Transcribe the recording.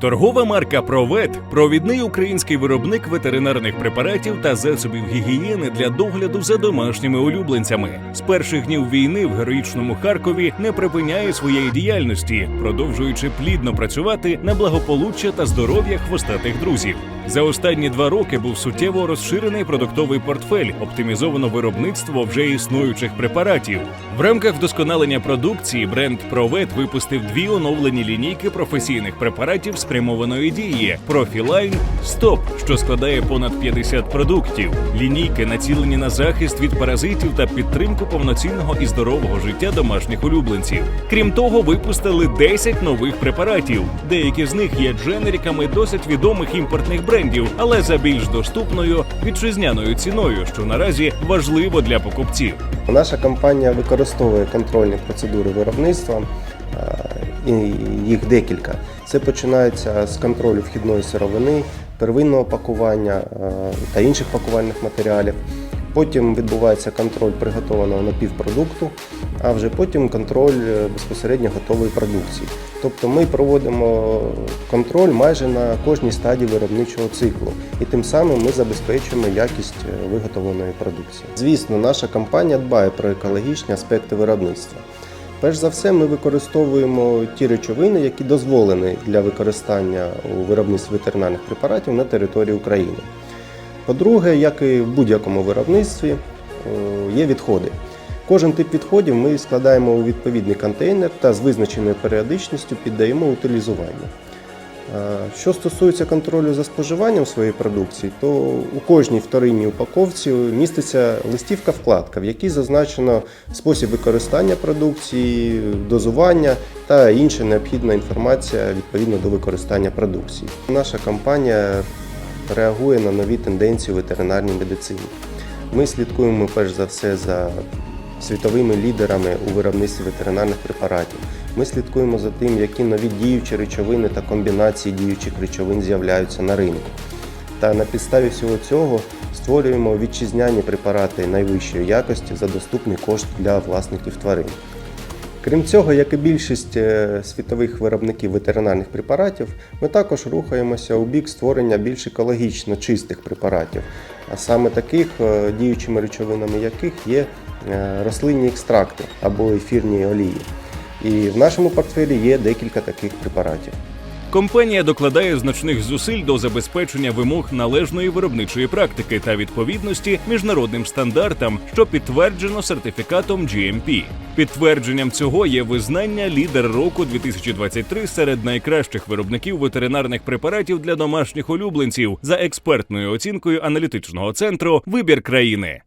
Торгова марка Провет провідний український виробник ветеринарних препаратів та засобів гігієни для догляду за домашніми улюбленцями. З перших днів війни в героїчному Харкові не припиняє своєї діяльності, продовжуючи плідно працювати на благополуччя та здоров'я хвостатих друзів. За останні два роки був суттєво розширений продуктовий портфель, оптимізовано виробництво вже існуючих препаратів. В рамках вдосконалення продукції бренд Провет випустив дві оновлені лінійки професійних препаратів спрямованої дії Профілайн Стоп, що складає понад 50 продуктів. Лінійки націлені на захист від паразитів та підтримку повноцінного і здорового життя домашніх улюбленців. Крім того, випустили 10 нових препаратів. Деякі з них є дженериками досить відомих імпортних брендів, але за більш доступною вітчизняною ціною, що наразі важливо для покупців. Наша компанія використовує контрольні процедури виробництва, е, і їх декілька. Це починається з контролю вхідної сировини, первинного пакування е, та інших пакувальних матеріалів. Потім відбувається контроль приготованого напівпродукту, а вже потім контроль е, безпосередньо готової продукції. Тобто ми проводимо контроль майже на кожній стадії виробничого циклу, і тим самим ми забезпечуємо якість е, виготовленої продукції. Звісно, наша компанія дбає про екологічні аспекти виробництва. Перш за все, ми використовуємо ті речовини, які дозволені для використання у виробництві ветеринарних препаратів на території України. По-друге, як і в будь-якому виробництві, е, є відходи. Кожен тип відходів ми складаємо у відповідний контейнер та з визначеною періодичністю піддаємо утилізуванню. Е, Що стосується контролю за споживанням своєї продукції, то у кожній вторинній упаковці міститься листівка-вкладка, в якій зазначено спосіб використання продукції, дозування та інша необхідна інформація відповідно до використання продукції. Наша компанія реагує на нові тенденції у ветеринарній медицині. Ми слідкуємо перш за все за світовими лідерами у виробництві ветеринарних препаратів. Ми слідкуємо за тим, які нові діючі речовини та комбінації діючих речовин з'являються на ринку. Та на підставі всього цього створюємо вітчизняні препарати найвищої якості за доступний кошт для власників тварин. Крім цього, як і більшість е, світових виробників ветеринарних препаратів, ми також рухаємося у бік створення більш екологічно чистих препаратів, а саме таких, е, діючими речовинами яких є е, рослинні екстракти або ефірні олії. І в нашому портфелі є декілька таких препаратів. Компанія докладає значних зусиль до забезпечення вимог належної виробничої практики та відповідності міжнародним стандартам, що підтверджено сертифікатом GMP. Підтвердженням цього є визнання лідер року 2023 серед найкращих виробників ветеринарних препаратів для домашніх улюбленців за експертною оцінкою аналітичного центру Вибір країни.